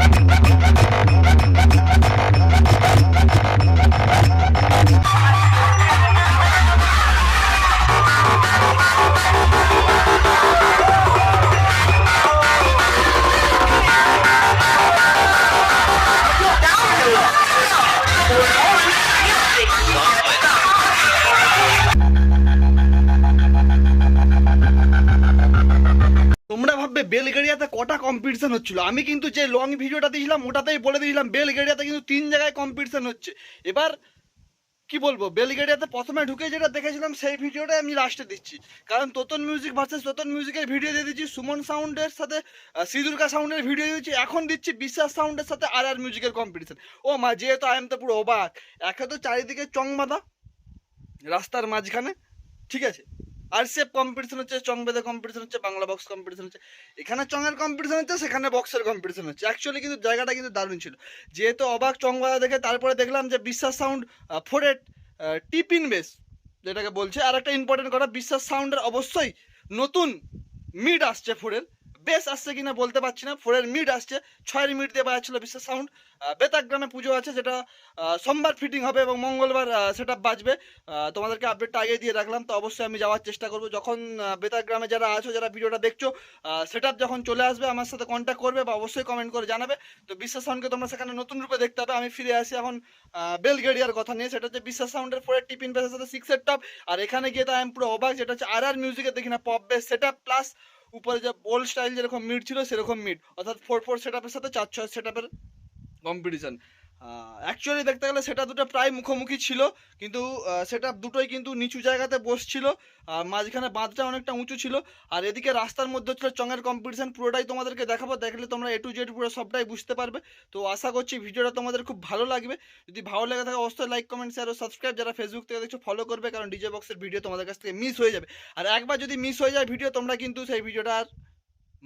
Ha ha ha! ভাববে বেলগেরিয়াতে কটা competition হচ্ছিল? আমি কিন্তু যে লং ভিডিওটা দিয়েছিলাম ওটাতেই বলে দিয়েছিলাম বেলগেরিয়াতে কিন্তু তিন জায়গায় কম্পিটিশন হচ্ছে। এবার কি বলব বেলগেরিয়াতে প্রথমে ঢুকে যেটা দেখেছিলাম সেই ভিডিওটাই আমি লাস্টে দিচ্ছি। কারণ তোতন মিউজিক ভার্সেস তোতন মিউজিকের ভিডিও দিয়ে দিচ্ছি সুমন সাউন্ডের সাথে আহ, সাউন্ডের ভিডিও দিচ্ছি এখন দিচ্ছি বিশ্বাস সাউন্ডের সাথে আর আর মিউজিকের কম্পিটিশন ও মা যেহেতু আই এম তো পুরো অবাক একে তো চারিদিকে চং রাস্তার মাঝখানে ঠিক আছে? আর সেফ কম্পিটিশন হচ্ছে, চং বেঁধে কম্পিটিশন হচ্ছে, বাংলা বক্স কম্পিটিশন হচ্ছে। এখানে চঙের কম্পিটিশন হচ্ছে, সেখানে বক্সের কম্পিটিশন হচ্ছে। অ্যাকচুয়ালি কিন্তু জায়গাটা কিন্তু দারুণ ছিল। যেহেতু অবাক চং বাঁধা দেখে, তারপরে দেখলাম যে বিশ্বাস সাউন্ড ফোরেট টিপিন বেস যেটাকে বলছে। আর একটা ইম্পর্টেন্ট কথা, বিশ্বাস সাউন্ডের অবশ্যই নতুন মিড আসছে ফোরের বেস আসছে কিনা বলতে পারছি না। ফোরের মিড আসছে ছয়ের মিড দিয়ে বাজাচ্ছিল বিশ্বাস সাউন্ড বেতাগ্রামে পুজো আছে যেটা সোমবার ফিটিং হবে এবং মঙ্গলবার সেটা বাজবে। তোমাদেরকে আপডেটটা আগে দিয়ে রাখলাম তো অবশ্যই আমি যাওয়ার চেষ্টা করব। যখন বেতাগ্রামে যারা আছো যারা ভিডিওটা দেখছ সেট যখন চলে আসবে আমার সাথে কন্ট্যাক্ট করবে বা অবশ্যই কমেন্ট করে জানাবে। তো বিশ্বাস সাউন্ডকে তোমরা সেখানে নতুন রূপে দেখতে হবে। আমি ফিরে আসি এখন আহ, বেলগেরিয়ার কথা নিয়ে। সেটা হচ্ছে বিশ্বাস সাউন্ডের ফোরের টিপিন বেসের সাথে সিক্সের টপ আর এখানে গিয়ে তো আমি পুরো অবাক যেটা হচ্ছে আর আর মিউজিকের দেখি না পপ বেস সেট প্লাস উপরে যে বোল স্টাইল যেরকম মিট ছিল সেরকম মিট অর্থাৎ ফোর ফোর সেট আপের সাথে চার ছয় সেট আপের কম্পিটিশন অ্যাকচুয়ালি দেখতে গেলে সেটা দুটো প্রায় মুখোমুখি ছিল, কিন্তু সেটা দুটোই কিন্তু নিচু জায়গাতে বসছিল, আর মাঝখানে বাঁধটা অনেকটা উঁচু ছিল, আর এদিকে রাস্তার মধ্যে ছিল চঙের কম্পিটিশান পুরোটাই তোমাদেরকে দেখাবো, দেখলে তোমরা এ টু জেড পুরো সবটাই বুঝতে পারবে। তো আশা করছি ভিডিওটা তোমাদের খুব ভালো লাগবে। যদি ভালো লেগে থাকে অবশ্যই লাইক কমেন্ট শেয়ার ও সাবস্ক্রাইব যারা ফেসবুক থেকে দেখছ ফলো করবে, কারণ ডিজে বক্সের ভিডিও তোমাদের কাছ থেকে মিস হয়ে যাবে। আর একবার যদি মিস হয়ে যায় ভিডিও তোমরা কিন্তু সেই ভিডিওটা আর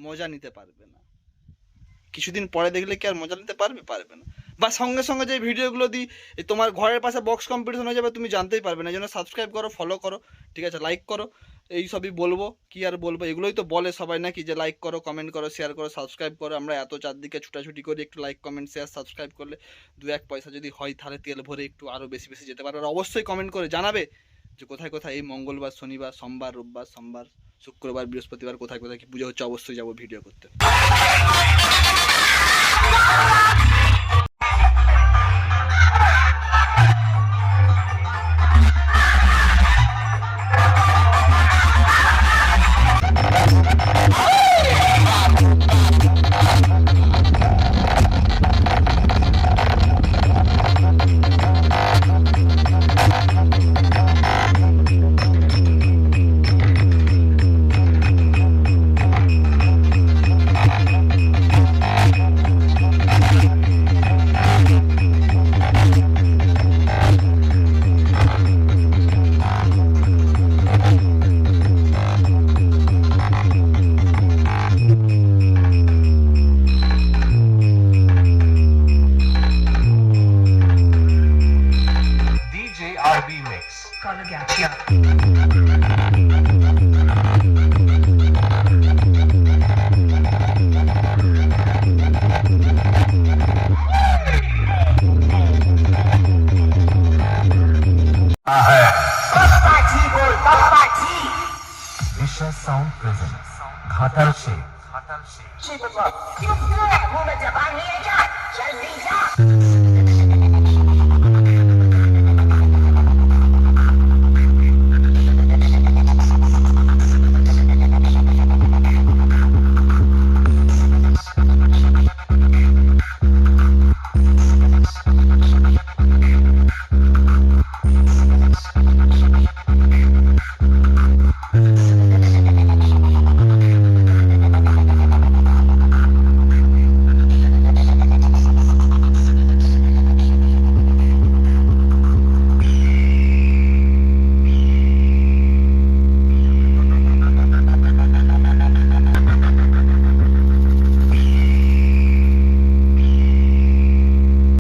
মজা নিতে পারবে না। কিছুদিন পরে দেখলে কি আর মজা নিতে পারবে? পারবে না। বা সঙ্গে সঙ্গে যে ভিডিওগুলো দিই তোমার ঘরের পাশে বক্স কম্পিটিশন হয়ে যাবে, তুমি জানতেই পারবে না। এই জন্য সাবস্ক্রাইব করো ফলো করো, ঠিক আছে? লাইক করো, এই সবই বলব, কি আর বলব? এগুলোই তো বলে সবাই নাকি যে লাইক করো কমেন্ট করো শেয়ার করো সাবস্ক্রাইব করো। আমরা এত চারদিকে ছুটাছুটি করি, একটু লাইক কমেন্ট শেয়ার সাবস্ক্রাইব করলে দু এক পয়সা যদি হয়, তাহলে তেল ভরে একটু আরও বেশি বেশি যেতে পারো। আর অবশ্যই কমেন্ট করে জানাবে যে কোথায় কোথায়, এই মঙ্গলবার, শনিবার, সোমবার, রোববার, সোমবার, শুক্রবার, বৃহস্পতিবার কোথায় কোথায়, কি পুজো হচ্ছে, অবশ্যই যাব ভিডিও করতে। Remix. Collegatia. Disha à, Sound Prison, Ghatal Sheikh. Ghatal Sheikh. Chief of Club, you fool! Move it to Bangladesh! Jaldi ja!